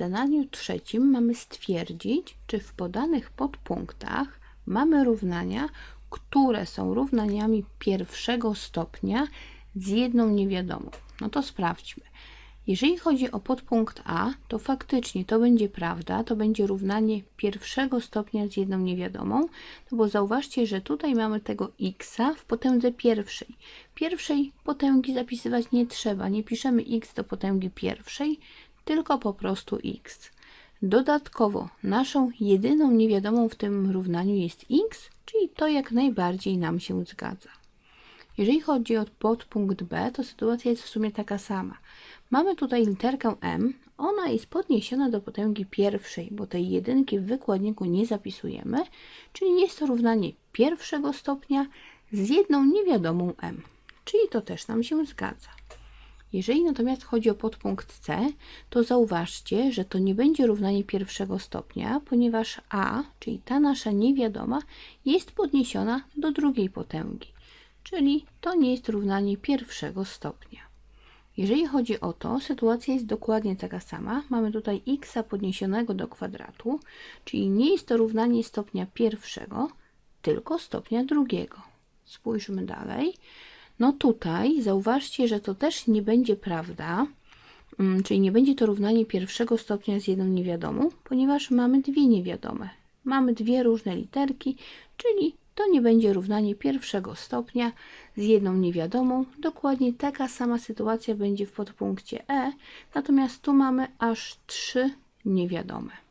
zadaniu trzecim mamy stwierdzić, czy w podanych podpunktach mamy równania, które są równaniami pierwszego stopnia z jedną niewiadomą. No to sprawdźmy. Jeżeli chodzi o podpunkt A, to faktycznie to będzie prawda, to będzie równanie pierwszego stopnia z jedną niewiadomą, no bo zauważcie, że tutaj mamy tego x w potędze pierwszej. Pierwszej potęgi zapisywać nie trzeba, nie piszemy x do potęgi pierwszej, tylko po prostu x. Dodatkowo naszą jedyną niewiadomą w tym równaniu jest x, czyli to jak najbardziej nam się zgadza. Jeżeli chodzi o podpunkt B, to sytuacja jest w sumie taka sama. Mamy tutaj literkę m, ona jest podniesiona do potęgi pierwszej, bo tej jedynki w wykładniku nie zapisujemy, czyli jest to równanie pierwszego stopnia z jedną niewiadomą m, czyli to też nam się zgadza. Jeżeli natomiast chodzi o podpunkt C, to zauważcie, że to nie będzie równanie pierwszego stopnia, ponieważ a, czyli ta nasza niewiadoma, jest podniesiona do drugiej potęgi, czyli to nie jest równanie pierwszego stopnia. Jeżeli chodzi o to, sytuacja jest dokładnie taka sama. Mamy tutaj x podniesionego do kwadratu, czyli nie jest to równanie stopnia pierwszego, tylko stopnia drugiego. Spójrzmy dalej. No tutaj zauważcie, że to też nie będzie prawda, mm, czyli nie będzie to równanie pierwszego stopnia z jedną niewiadomą, ponieważ mamy dwie niewiadome. Mamy dwie różne literki, czyli to nie będzie równanie pierwszego stopnia z jedną niewiadomą. Dokładnie taka sama sytuacja będzie w podpunkcie E, natomiast tu mamy aż trzy niewiadome.